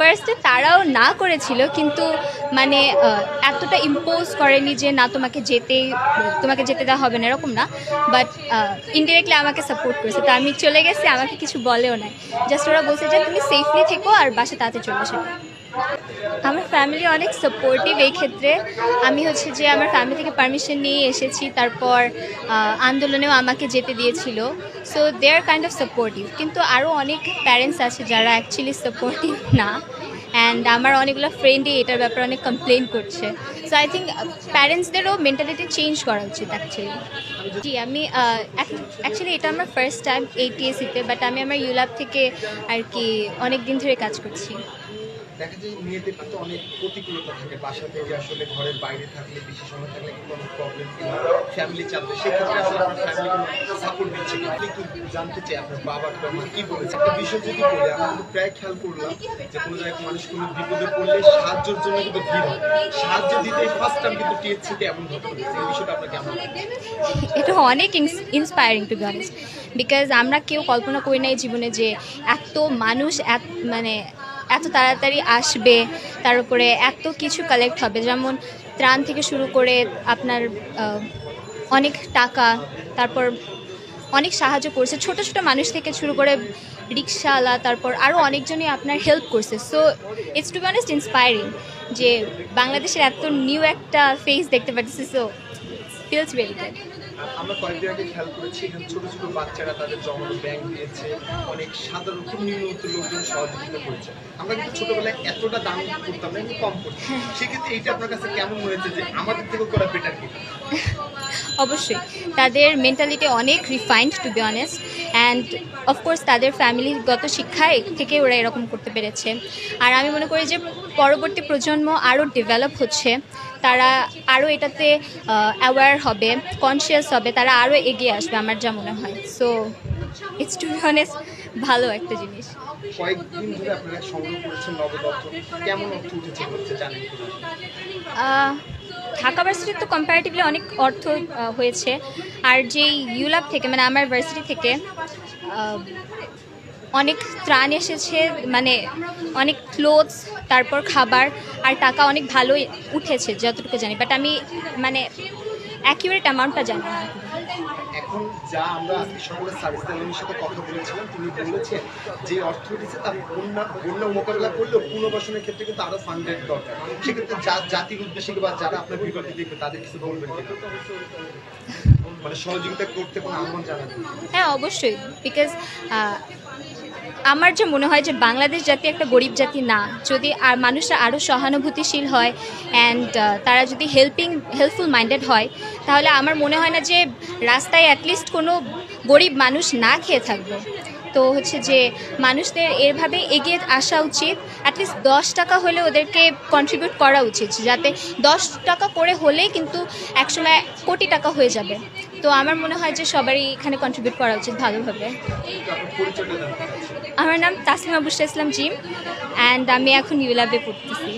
ফার্স্টে তারাও না করেছিল, কিন্তু মানে এতটা ইম্পোজ করেনি যে, না, তোমাকে যেতে তোমাকে যেতে দেওয়া হবে না, এরকম না। বাট ইনডিরেক্টলি আমাকে সাপোর্ট করেছে। তো আমি চলে গেছি, আমাকে কিছু বলেও নাই। জাস্ট ওরা বলছে যে, তুমি সেফলি থেকো আর বাসা তাতে চলে আসো। আমার ফ্যামিলি অনেক সাপোর্টিভ এই ক্ষেত্রে। আমি হচ্ছে যে আমার ফ্যামিলি থেকে পারমিশন নিয়ে এসেছি, তারপর আন্দোলনেও আমাকে যেতে দিয়েছিল। So they are kind of supportive কিন্তু আরও অনেক প্যারেন্টস আছে যারা অ্যাকচুয়ালি সাপোর্টিভ না। অ্যান্ড আমার অনেকগুলো ফ্রেন্ডই এটার ব্যাপারে অনেক কমপ্লেন করছে। সো আই থিঙ্ক প্যারেন্টসদেরও মেন্টালিটি চেঞ্জ করা উচিত অ্যাকচুয়ালি জি, আমি অ্যাকচুয়ালি এটা আমার ফার্স্ট টাইম এইটিএসিতে বাট আমি আমার ইউল্যাব থেকে আর কি অনেক দিন ধরে কাজ করছি। দেখা যায় মেয়েদের কিন্তু অনেক প্রতিকূলতা থাকে। বাসা থেকে আসলে ঘরের বাইরে থাকলে, বেশি সময় থাকলে কিন্তু অনেক প্রবলেম কিংবা ফ্যামিলি চাপ দেয় সেক্ষেত্রে আসলে আপনার ফ্যামিলি কোনো সাপোর্ট দিচ্ছে কিনা? আপনি একটু জানতে চাই আপনার বাবা মা কি বলেছে? একটা বিষয় যদি বলি, আমরা কিন্তু প্রায় খেয়াল করলাম যে কোনো জায়গায় মানুষ কোনো বিপদে পড়লে সাহায্যের জন্য কিন্তু ভিড় হয়। সাহায্য দিতে ফার্স্ট টাইম কিন্তু টিএসসিতে এমন ঘটনা। এই বিষয়টা কেমন লাগে? এটা অনেক ইন্সপায়ারিং টু বি বিকজ আমরা কেউ কল্পনা করি নাই জীবনে যে এত মানুষ এত মানে এত তাড়াতাড়ি আসবে, তার উপরে এত কিছু কালেক্ট হবে। যেমন ত্রাণ থেকে শুরু করে আপনার অনেক টাকা, তারপর অনেক সাহায্য করছে। ছোট ছোট মানুষ থেকে শুরু করে রিক্সাওয়ালা, তারপর আরও অনেকজনই আপনার হেল্প করছে। So it's to be honest inspiring যে বাংলাদেশের এত নিউ একটা ফেস দেখতে পাচ্ছি। সো ফিলস ভেরি গুড আমরা কয়েকদিন আগে খেয়াল করেছি এখানে ছোট ছোট বাচ্চারা তাদের জমানো ব্যাংক দিয়েছে, অনেক সাধারণ খুব নিম্নবিত্ত লোকজন সহযোগিতা করেছে। আমরা কিন্তু ছোটবেলায় এতটা দান করতাম না কম করতাম। সেক্ষেত্রে এইটা আপনার কাছে কেমন হয়েছে যে আমাদের থেকেও করা বেটার কি? অবশ্যই, তাদের মেন্টালিটি অনেক refined to be honest and of course তাদের ফ্যামিলিগত শিক্ষায় থেকে ওরা এরকম করতে পেরেছে। আর আমি মনে করি যে পরবর্তী প্রজন্ম আরও ডেভেলপ হচ্ছে। তারা আরও এটাতে অ্যাওয়্যার হবে কনসিয়াস হবে তারা আরও এগিয়ে আসবে আমার যা মনে হয়। So it's to be honest ভালো একটা জিনিস। ঢাকা ভার্সিটির তো কম্পারেটিভলি অনেক অর্থ হয়েছে। আর যেই ইউল্যাব থেকে মানে আমার ভার্সিটি থেকে অনেক ত্রাণ এসেছে মানে অনেক ক্লোথস তারপর খাবার আর টাকা অনেক ভালোই উঠেছে যতটুকু জানি। বাট আমি মানে অ্যাকিউরেট অ্যামাউন্টটা জানি না। এখন যা আমরা আজকে সার্ভিস সাথে কথা বলেছিলাম তিনি বলেছেন যে অর্থ তার বন্যা বন্যা মোকাবেলা করলেও পুনর্বাসনের ক্ষেত্রে কিন্তু আরও ফান্ডের দরকার। সেক্ষেত্রে জাতির উদ্দেশ্যে বা যারা আপনার দেখবে তাদের কিছু বলবেন মানে সহযোগিতা করতে কোনো আহ্বান জানাবেন? হ্যাঁ অবশ্যই। বিকজ আমার যে মনে হয় যে বাংলাদেশ জাতি একটা গরিব জাতি না, যদি আর মানুষরা আরও সহানুভূতিশীল হয় অ্যান্ড তারা যদি হেল্পিং হেল্পফুল মাইন্ডেড হয়, তাহলে আমার মনে হয় না যে রাস্তায় অ্যাটলিস্ট কোনো গরিব মানুষ না খেয়ে থাকবে। তো হচ্ছে যে মানুষদের এভাবে এগিয়ে আসা উচিত অ্যাটলিস্ট দশ টাকা হলে ওদেরকে কন্ট্রিবিউট করা উচিত, যাতে দশ টাকা করে হলেই কিন্তু একসময় কোটি টাকা হয়ে যাবে। তো আমার মনে হয় যে সবারই এখানে কন্ট্রিবিউট করা উচিত ভালোভাবে। আমার নাম তাসলিমা বুশরা ইসলাম জিম অ্যান্ড আমি এখন ইউলাবে পড়তেছি.